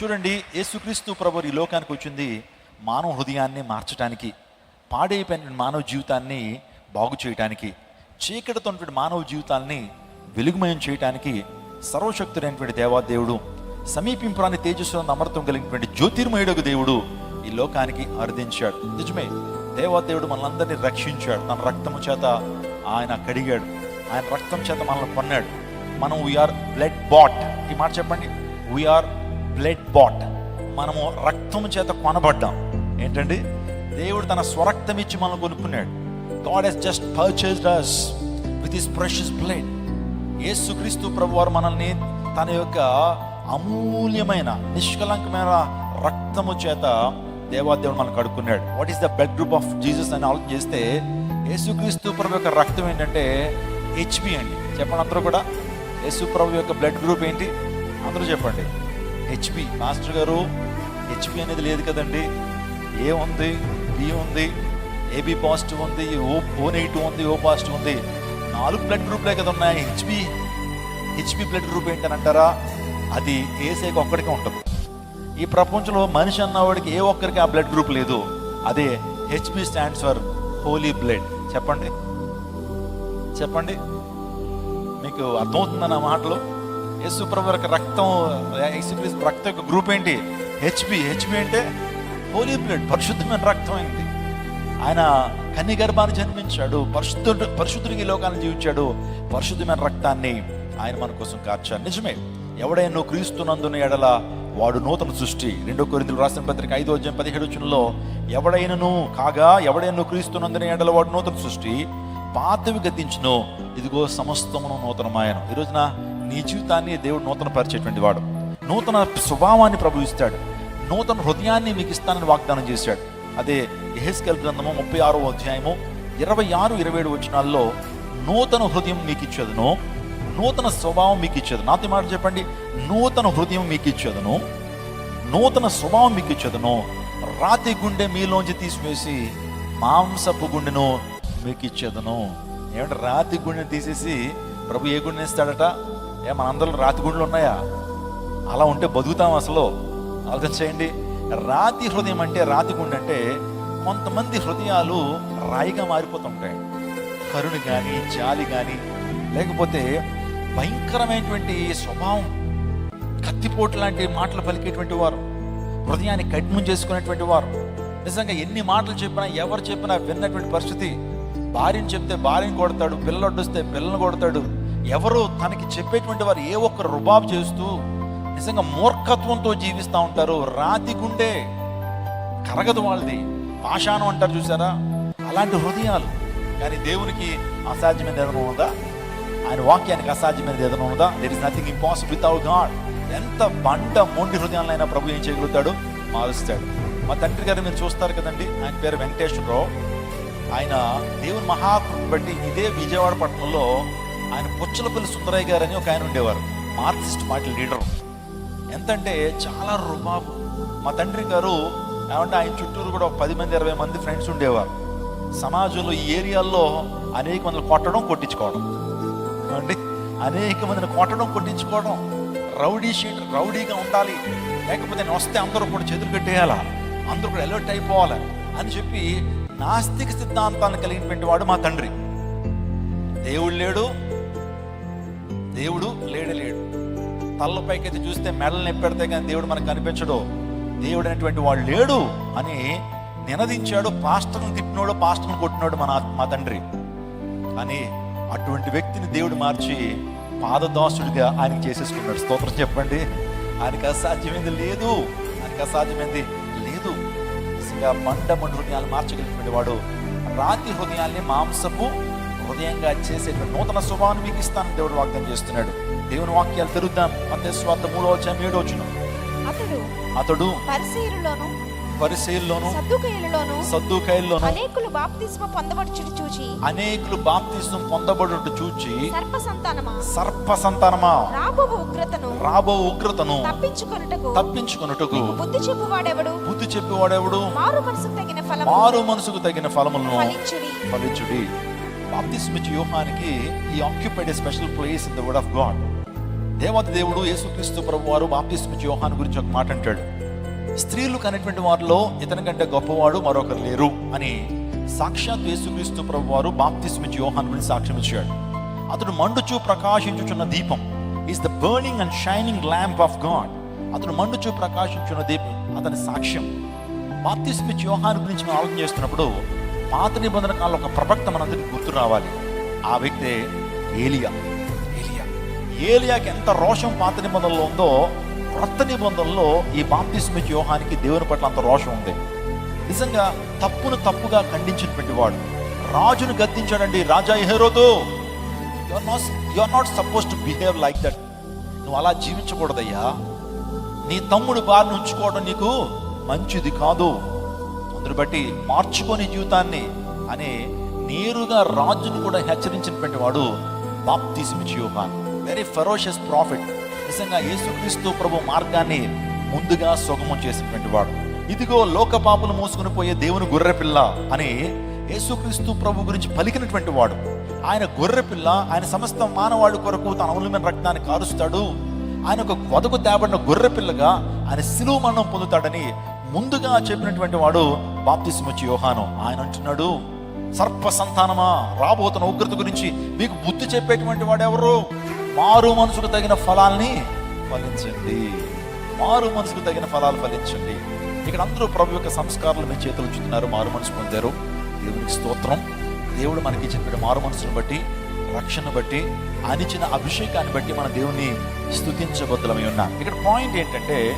చూడండి యేసుక్రీస్తు ప్రభు ఈ లోకానికి వచ్చింది మానవ హృదయాన్ని మార్చడానికి పాడైపోయిన మానవ జీవితాన్ని బాగు చేయటానికి చీకటితో ఉన్నటువంటి మానవ జీవితాన్ని వెలుగుమయం చేయటానికి సర్వశక్తుడైనటువంటి దేవాదేవుడు సమీపింపురాని తేజస్సులను అమృతం కలిగినటువంటి జ్యోతిర్మయుడకు దేవుడు ఈ లోకానికి అర్థించాడు నిజమే దేవాదేవుడు మనల్ని రక్షించాడు. తన రక్తము చేత ఆయన కడిగాడు. ఆయన రక్తం చేత మనల్ని కొన్నాడు. మనం వీఆర్ బ్లడ్ బాట్ ఈ మాట చెప్పండి. We are blood bought. మనము రక్తము చేత కొనబడ్డాం. ఏంటండి? దేవుడు తన స్వరక్తం ఇచ్చి మనం కొనుక్కున్నాడు. God has just purchased us with his precious blood Yesu Kristu ప్రభు వారు మనల్ని తన యొక్క అమూల్యమైన నిష్కలంకమైన రక్తము చేత దేవాదేవుడు మనం కడుక్కున్నాడు. What is the blood group of Jesus అని ఆలోచన చేస్తే యేసుక్రీస్తు ప్రభు యొక్క రక్తం ఏంటంటే హెచ్బి అండి. చెప్పండి అందరూ కూడా. యేసు ప్రభు యొక్క బ్లడ్ గ్రూప్ ఏంటి? అందరూ చెప్పండి. హెచ్పి మాస్టర్ గారు హెచ్పి అనేది లేదు కదండి. ఏ ఉంది బి ఉంది ఏబి పాజిటివ్ ఉంది ఓ ఓ నెగిటివ్ ఉంది ఓ పాజిటివ్ ఉంది. నాలుగు బ్లడ్ గ్రూప్లే కదా ఉన్నాయి. హెచ్పి హెచ్పి బ్లడ్ గ్రూప్ ఏంటని అంటారా అది ఏసేకి ఒక్కడికే ఉంటుంది. ఈ ప్రపంచంలో మనిషి అన్నవాడికి ఏ ఒక్కరికి ఆ బ్లడ్ గ్రూప్ లేదు. అదే H P stands for holy blood. చెప్పండి. చెప్పండి. మీకు అర్థమవుతుందన్న మాటలో? యేసు ప్రభు యొక్క రక్తం యేసుక్రీస్తు రక్తం యొక్క గ్రూప్ ఏంటి? హెచ్పి హెచ్పి అంటే హోలీ బ్లడ్ పరిశుద్ధమైన రక్తం అయింది ఆయన కన్ని గర్భాన్ని జన్మించాడు పరిశుద్ధుడు పరిశుద్ధుడికి లోకాన్ని జీవించాడు పరిశుద్ధమైన రక్తాన్ని ఆయన మన కోసం కార్చాడు. నిజమే ఎవడైనా నువ్వు క్రీస్తునందున ఎడల వాడు నూతన సృష్టి. రెండో కొరిందులు రాసిన పత్రిక ఐదో అధ్యాయం పదిహేడు వచనంలో ఎవడైనను కాగా ఎవడైనా నువ్వు క్రీస్తునందున ఎడల వాడు నూతన సృష్టి పాతవి గతించును ఇదిగో సమస్తమును నూతనమాయను. ఈరోజున నీ జీవితాన్ని దేవుడు నూతనపరిచేటువంటి వాడు. నూతన స్వభావాన్ని ప్రభు ఇస్తాడు. నూతన హృదయాన్ని మీకు ఇస్తానని వాగ్దానం చేశాడు. అదే ఎహెస్కెల్ గ్రంథము ముప్పై ఆరో అధ్యాయము ఇరవై ఆరు ఇరవై ఏడు వచనాల్లో నూతన హృదయం మీకు ఇచ్చేదను నూతన స్వభావం మీకు ఇచ్చేది నాతో మాట చెప్పండి. నూతన హృదయం మీకు ఇచ్చేదను నూతన స్వభావం మీకు ఇచ్చేదను. రాతి గుండె మీలోంచి తీసివేసి మాంసపు గుండెను మీకు ఇచ్చేదను. ఏమంటే రాతి గుండెను తీసేసి ప్రభు ఏ గుండెనిస్తాడట ఏ మనందరం రాతి గుండెలు ఉన్నాయా? అలా ఉంటే బతుకుతాం అసలు. ఆలోచన చేయండి. రాతి హృదయం అంటే రాతి గుండె అంటే కొంతమంది హృదయాలు రాయిగా మారిపోతుంటాయి. కరుణ కానీ జాలి కానీ లేకపోతే భయంకరమైనటువంటి స్వభావం కత్తిపోటు లాంటి మాటలు పలికేటువంటి వారు హృదయాన్ని కఠినం చేసుకునేటువంటి వారు. నిజంగా ఎన్ని మాటలు చెప్పినా ఎవరు చెప్పినా విన్నటువంటి పరిస్థితి భార్యను చెప్తే భార్యను కొడతాడు పిల్లలు అడ్డొస్తే పిల్లలను కొడతాడు ఎవరు తనకి చెప్పేటువంటి వారు ఏ ఒక్కరు రుబాబు చేస్తూ నిజంగా మూర్ఖత్వంతో జీవిస్తూ ఉంటారు? రాతి గుండె. కరగదు వాళ్ళది. పాషాణం అంటారు చూసారా? అలాంటి హృదయాలు. కానీ దేవునికి అసాధ్యమైన ఏదైనా ఉందా ఆయన వాక్యానికి అసాధ్యమైనది ఏదైనా ఉందా there is nothing impossible without God ఎంత బండ మొండి హృదయాలైనా ప్రభు ఏం చేయగలుగుతాడు? మారుస్తాడు. మా తండ్రి గారు మీరు చూస్తారు కదండి ఆయన పేరు వెంకటేశ్వరరావు. ఆయన దేవుని మహాకృతి బట్టి ఇదే విజయవాడ పట్టణంలో ఆయన పుచ్చలపల్లి సుందరయ్య గారు అని ఒక ఆయన ఉండేవారు. Marxist party leader. ఎంతంటే చాలా రుబాబు. మా తండ్రి గారు ఏమంటే ఆయన చుట్టూరు కూడా ఒక పది మంది ఇరవై మంది ఫ్రెండ్స్ ఉండేవారు. సమాజంలో ఈ ఏరియాల్లో అనేక మందిని కొట్టడం కొట్టించుకోవడం. అండి అనేక మందిని కొట్టడం కొట్టించుకోవడం. రౌడీ షీట్ రౌడీగా ఉండాలి. లేకపోతే నేను వస్తే అందరూ కూడా చేతులు కట్టేయాలా? అందరూ కూడా అలర్ట్ అయిపోవాలి అని చెప్పి నాస్తిక సిద్ధాంతాన్ని కలిగినటువంటి వాడు మా తండ్రి. దేవుడు లేడు దేవుడు లేడు లేడు. తల్లపైకి అయితే చూస్తే మెడలు నెప్పెడితే కానీ దేవుడు మనకు కనిపించడు. దేవుడు అనేటువంటి వాడు లేడు అని నినదించాడు పాస్టర్ని తిట్టినోడు పాస్టర్ని కొట్టినోడు మన మా తండ్రి. అని అటువంటి వ్యక్తిని దేవుడు మార్చి పాదదాసుడిగా ఆయన చేసేసుకున్నాడు. స్తోత్రం చెప్పండి. ఆయనకి అసాధ్యమైంది లేదు. ఆయనకి అసాధ్యమైంది లేదు. నిజంగా బండ మండు హృదయాలు మార్చగలిగినటువంటి వాడు రాతి హృదయాల్ని మాంసపు హృదయంగా చేసేటువంటి నూతన స్వభావాన్ని మీకు ఇస్తానని దేవుడు వాగ్దానం చేస్తున్నాడు. దేవుని వాక్యాలు తెరుద్దాం. మత స్వార్థ మూడో వచ్చాం ఏడో వచ్చును అతడు అతడు పరిసీరులోను పరిశీలలోను సద్దుకైలలోను సద్దుకైల్లోను అనేకులు బాప్తిస్మ పొందబడుచుడు చూచి అనేకులు బాప్తిసం పొందబడుట చూచి సర్ప సంతానమా సర్ప సంతానమా రాబో ఉగ్రతను రాబో ఉగ్రతను తప్పించుకొనుటకు తప్పించుకొనుటకు బుద్ధి చెప్పువాడెవడు? బుద్ధి చెప్పేవాడెవడు? మారు మనసుకు తగిన ఫలం మారు మనసుకు తగిన ఫలములను ఫలించుడి. ఫలించుడి. బాప్తిస్మిచ్ వ్యూహానికి he occupied a special place in the word of God దేవత దేవుడు యేసుక్రీస్తు ప్రభు వారు బాప్తిస్మిచ్చి వ్యూహాన్ గురించి ఒక మాట అంటాడు. స్త్రీలు కనేటువంటి వారిలో ఇతని కంటే గొప్పవాడు మరొకరు లేరు అని సాక్షాత్ యేసుక్రీస్తు ప్రభు వారు బాప్తిస్మిచ్చి వ్యూహాన్ గురించి సాక్ష్యం ఇచ్చాడు. అతడు మండుచూ ప్రకాశించుచున్న దీపం is the burning and shining lamp of God అతను మండుచూ ప్రకాశించున్న దీపం అతని సాక్ష్యం. బాప్తిస్మిచ్ వ్యూహాన్ గురించి మనం ఆలోచన చేస్తున్నప్పుడు పాత నిబంధన కాలంలో ఒక ప్రవక్త మనందరికి గుర్తు రావాలి. ఆ వ్యక్తే ఏలియా. ఏలియా. ఏలియాకి ఎంత రోషం పాత నిబంధనలో ఉందో క్రొత్త నిబంధనలో ఈ బాప్తిస్మిచ్ యోహానికి దేవుని పట్ల అంత రోషం ఉంది. నిజంగా తప్పును తప్పుగా ఖండించినటువంటి వాడు. రాజును గద్దించాడండి రాజా Herod are not you are not suppose to behave like that నువ్వు అలా జీవించకూడదయ్యా. నీ తమ్ముడు బారిని ఉంచుకోవడం నీకు మంచిది కాదు. అందును బట్టి మార్చుకొని జీవితాన్ని అనే నేరుగా రాజును కూడా హెచ్చరించినటువంటి వాడు బాప్తిస్మిచ్ యోహాన్. వెరీ ఫెరోషియస్ ప్రాఫిట్ నిజంగా యేసుక్రీస్తు ప్రభు మార్గాన్ని ముందుగా సుగమం చేసినటువంటి వాడు. ఇదిగో లోక పాపులు మోసుకుని పోయే దేవుని గొర్రెపిల్ల అని యేసుక్రీస్తు ప్రభు గురించి పలికినటువంటి వాడు. ఆయన గొర్రెపిల్ల ఆయన సమస్త మానవాడి కొరకు తన అమూల్యమైన రక్తాన్ని కారుస్తాడు. ఆయన ఒక వదకు తేబడిన గొర్రె పిల్లగా ఆయన సిలువ మరణం పొందుతాడని ముందుగా చెప్పినటువంటి వాడు బాప్తిస్మొచ్చి యోహాను. ఆయన అంటున్నాడు సర్ప సంతానమా? రాబోతున్న ఉగ్రత గురించి మీకు బుద్ధి చెప్పేటువంటి వాడు ఎవరు? మారు మనసుకు తగిన ఫలాల్ని ఫలించండి. మారు మనసుకు తగిన ఫలాలు ఫలించండి. ఇక్కడ అందరూ ప్రభు యొక్క సంస్కారాలు మీ చేతులు ఉంచుతున్నారు మారు మనసు పొందారు. దేవునికి స్తోత్రం. దేవుడు మనకి చెప్పిన మారు మనసును బట్టి రక్షణ బట్టి అనిచిన అభిషేకాన్ని బట్టి మన దేవుణ్ణి స్థుతించబద్దులమై ఉన్నాం. ఇక్కడ పాయింట్ ఏంటంటే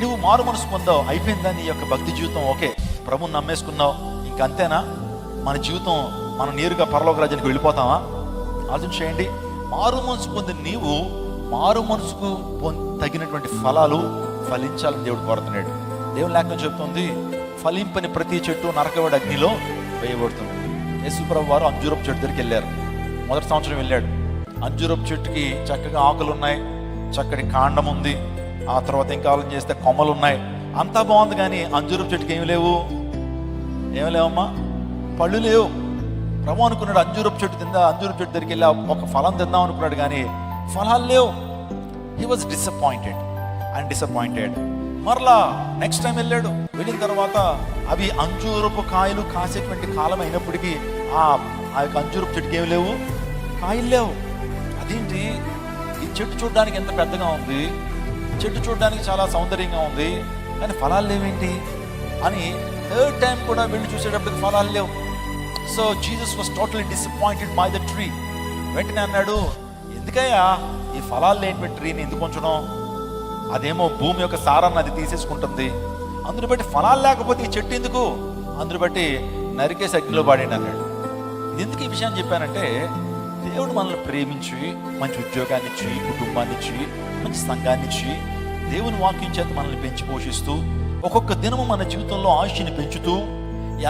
నువ్వు మారు మనసు పొందావు. అయిపోయిందా నీ యొక్క భక్తి జీవితం? ఓకే. ప్రభుని నమ్మేసుకున్నావు. ఇంకంతేనా మన జీవితం మనం నేరుగా పరలోక రాజ్యానికి వెళ్ళిపోతామా? ఆలోచన చేయండి. మారు మనసు పొందిన నీవు మారు మనసుకు పొం- తగినటువంటి ఫలాలు ఫలించాలని దేవుడు కోరుతున్నాడు. దేవుని లేఖనం చెప్తుంది ఫలింపని ప్రతి చెట్టు నరకబడి అగ్నిలో వేయబడుతుంది. యేసుప్రభు వారు అంజూరపు చెట్టు దగ్గరికి వెళ్ళారు. మొదటి సంవత్సరం వెళ్ళాడు. అంజూరపు చెట్టుకి చక్కగా ఆకులు ఉన్నాయి చక్కటి కాండం ఉంది. ఆ తర్వాత ఇంకా ఆలోచన చేస్తే కొమ్మలు ఉన్నాయి అంతా బాగుంది కానీ అంజూరపు చెట్టుకి ఏమి లేవు? ఏమి లేవమ్మా? పళ్ళు లేవు. ప్రభు అనుకున్నాడు అంజూరపు చెట్టు తిందా అంజూరపు చెట్టు దగ్గరికి వెళ్ళి ఒక ఫలం తిందాం అనుకున్నాడు కానీ ఫలాలు లేవు. He was disappointed and disappointed మరలా నెక్స్ట్ టైం వెళ్ళాడు. వెళ్ళిన తర్వాత అవి అంజూరపు కాయలు కాసేటువంటి కాలం అయినప్పటికీ ఆ ఆ యొక్క అంజూరపు చెట్టుకి ఏమి లేవు? కాయలు లేవు. అదేంటి? ఈ చెట్టు చూడడానికి ఎంత పెద్దగా ఉంది? చెట్టు చూడడానికి చాలా సౌందర్యంగా ఉంది. కానీ ఫలాలు లేవేంటి? అని థర్డ్ టైం కూడా వెళ్ళి చూసేటప్పటికి ఫలాలు లేవు. So Jesus was totally disappointed by the tree వెంటనే అన్నాడు ఎందుకయ్యా? ఈ ఫలాలు లేని ట్రీని ఎందుకు ఉంచడం? అదేమో భూమి యొక్క సారాన్ని అది తీసేసుకుంటుంది. అందుని బట్టి ఫలాలు లేకపోతే ఈ చెట్టు ఎందుకు? అందుని బట్టి నరికేసి అగ్నిలో పాడండి అన్నాడు. ఎందుకు ఈ విషయాన్ని చెప్పానంటే దేవుడు మనల్ని ప్రేమించి మంచి ఉద్యోగాన్ని ఇచ్చి కుటుంబాన్ని ఇచ్చి మంచి సంఘాన్ని ఇచ్చి దేవుని వాక్యం చేత మనల్ని పెంచి పోషిస్తూ ఒక్కొక్క దినము మన జీవితంలో ఆశని పెంచుతూ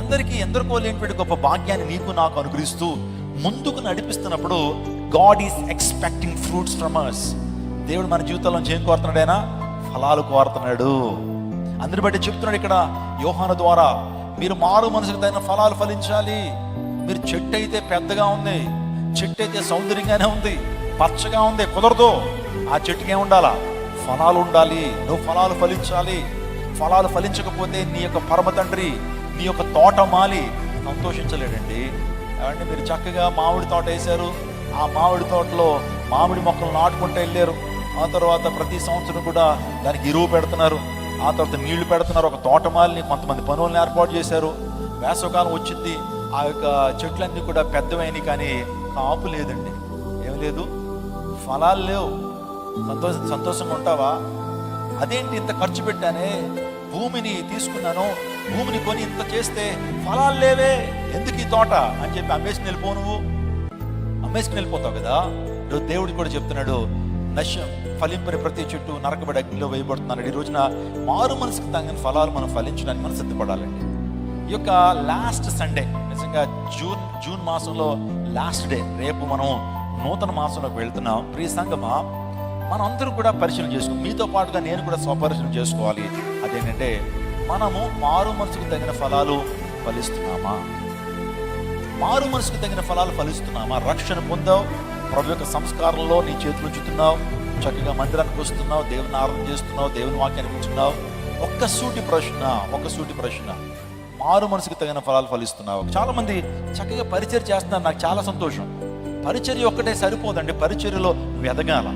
ఎందరికీ ఎందరికో లేనిటువంటి గొప్ప భాగ్యాన్ని నీకు నాకు అనుగ్రహిస్తూ ముందుకు నడిపిస్తున్నప్పుడు God is expecting fruits from us దేవుడు మన జీవితంలో ఏం కోరుతున్నాడైనా ఫలాలు కోరుతున్నాడు. అందరి బట్టి చెప్తున్నాడు ఇక్కడ యోహాన ద్వారా మీరు మారు మనసుకు తగిన ఫలాలు ఫలించాలి. మీరు చెట్టు అయితే పెద్దగా ఉంది. చెట్టు అయితే సౌందర్యంగానే ఉంది పచ్చగా ఉంది కుదరదు. ఆ చెట్టుకి ఏముండాలా ఫలాలు ఉండాలి. నువ్వు ఫలాలు ఫలించాలి. ఫలాలు ఫలించకపోతే నీ యొక్క పరమ తండ్రి నీ యొక్క తోట మాలి సంతోషించలేడండి. అంటే మీరు చక్కగా మామిడి తోట వేశారు. ఆ మామిడి తోటలో మామిడి మొక్కలు నాటుకుంటూ వెళ్ళారు. ఆ తర్వాత ప్రతి సంవత్సరం కూడా దానికి ఎరువు పెడుతున్నారు. ఆ తర్వాత నీళ్ళు పెడుతున్నారు. ఒక తోటమాలిని కొంతమంది పనులను ఏర్పాటు చేశారు. వేసవకాలం వచ్చింది. ఆ యొక్క చెట్లన్నీ కూడా పెద్దవైనవి కానీ కాపు లేదండి. ఏం లేదు. ఫలాలు లేవు. సంతోష సంతోషంగా ఉంటావా? అదేంటి ఇంత ఖర్చు పెట్టానే? భూమిని తీసుకున్నాను. భూమిని కొని ఇంత చేస్తే ఫలాలు లేవే. ఎందుకు ఈ తోట? అని చెప్పి అమ్మేసుకుని వెళ్ళిపో నువ్వు. అమ్మేసుకుని వెళ్ళిపోతావు కదా? ఈరోజు దేవుడు కూడా చెప్తున్నాడు నశ్యం ఫలింపని ప్రతి చెట్టు నరకబడి అగ్నిలో వేయబడుతున్నాడు. ఈ రోజున మారు మనసుకు తగిన ఫలాలు మనం ఫలించడానికి మనం సిద్ధపడాలండి. ఈ యొక్క లాస్ట్ సండే నిజంగా జూన్ జూన్ మాసంలో లాస్ట్ డే రేపు మనం నూతన మాసంలోకి వెళ్తున్నాం. ప్రియ సంగమా మనం అందరూ కూడా పరిశీలన చేసుకో మీతో పాటుగా నేను కూడా స్వపరిశీలన చేసుకోవాలి. అదేంటంటే మనము మారు మనసుకు తగిన ఫలాలు ఫలిస్తున్నామా? మారు మనసుకు తగిన ఫలాలు ఫలిస్తున్నామా? రక్షణ పొందావు ప్రభు యొక్క సంస్కారంలో నీ చేతులు ఉంచుతున్నావు చక్కగా మందిరానికి వస్తున్నావు దేవుని ఆరాధన చేస్తున్నావు దేవుని వాక్యాన్ని వింటున్నావు. ఒక్క సూటి ప్రశ్న ఒక్క సూటి ప్రశ్న. మారు మనసుకు తగిన ఫలాలు ఫలిస్తున్నావు. చాలామంది చక్కగా పరిచయం చేస్తున్నారు. నాకు చాలా సంతోషం. పరిచర్య ఒక్కటే సరిపోదండి. పరిచర్యలో నువ్వు ఎదగాల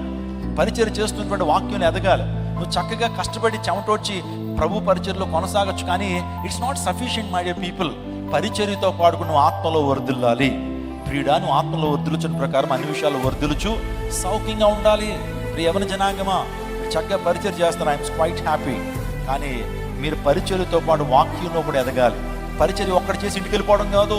పరిచర్య చేస్తున్నటువంటి వాక్యం ఎదగాలి. నువ్వు చక్కగా కష్టపడి చెమటోడ్చి ప్రభు పరిచర్యలో కొనసాగొచ్చు కానీ it's not sufficient my dear people పరిచర్యతో పాడుకు నువ్వు ఆత్మలో వర్దిల్లాలి ప్రియుడా నువ్వు ఆత్మలో వర్దిలుచున్న ప్రకారం అన్ని విషయాలు వర్దిలుచు సౌఖ్యంగా ఉండాలి. ప్రియ జనాంగమా చక్కగా పరిచయం చేస్తాను ఐఎమ్ క్వైట్ హ్యాపీ కానీ మీరు పరిచర్యతో పాటు వాక్యంలో కూడా ఎదగాలి. పరిచర్య ఒక్కటి చేసి ఇంటికి వెళ్ళిపోవడం కాదు.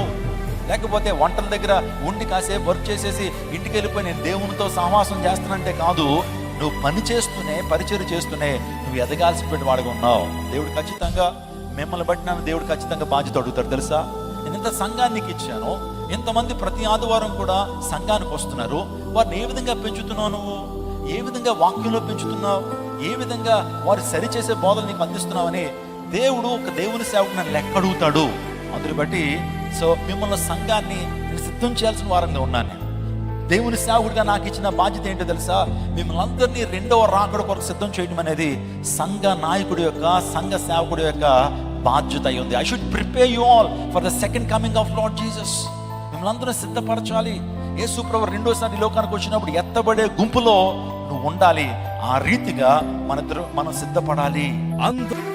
లేకపోతే వంటల దగ్గర ఉండి కాసేపు వర్క్ చేసేసి ఇంటికి వెళ్ళిపోయి నేను దేవునితో సహవాసం చేస్తానంటే కాదు నువ్వు పని చేస్తూనే పరిచయం చేస్తూనే నువ్వు ఎదగాల్సినటువంటి వాడుగా ఉన్నావు. దేవుడు ఖచ్చితంగా మిమ్మల్ని బట్టి నన్ను దేవుడు ఖచ్చితంగా బాధ్యత అడుగుతాడు తెలుసా? నేను ఇంత సంఘానికి ఇచ్చాను ఇంతమంది ప్రతి ఆదివారం కూడా సంఘానికి వస్తున్నారు. వారిని ఏ విధంగా పెంచుతున్నావు నువ్వు? ఏ విధంగా వాక్యంలో పెంచుతున్నావు? ఏ విధంగా వారు సరిచేసే బోధలు నీకు అందిస్తున్నామని దేవుడు ఒక దేవుని సేవకు నన్ను లెక్క అడుగుతాడు. అందుని బట్టి సో మిమ్మల్ని సంఘాన్ని నేను సిద్ధం చేయాల్సిన వారంగా ఉన్నాను నేను. దేవుని సేవకుడిగా నాకు ఇచ్చిన బాధ్యత ఏంటో తెలుసా? మిమ్మల్ని అందరినీ రెండవ రాకడ కొరకు సిద్ధం చేయడం అనేది సంఘ నాయకుడి యొక్క సంఘ సేవకుడి యొక్క బాధ్యత అయి ఉంది. I should prepare you all for the second coming of Lord Jesus మిమ్మల్ని అందరూ సిద్ధపరచాలి. ఏ ప్రభు రెండోసారి లోకానికి వచ్చినప్పుడు ఎత్తబడే గుంపులో నువ్వు ఉండాలి. ఆ రీతిగా మన మనం సిద్ధపడాలి. అందరూ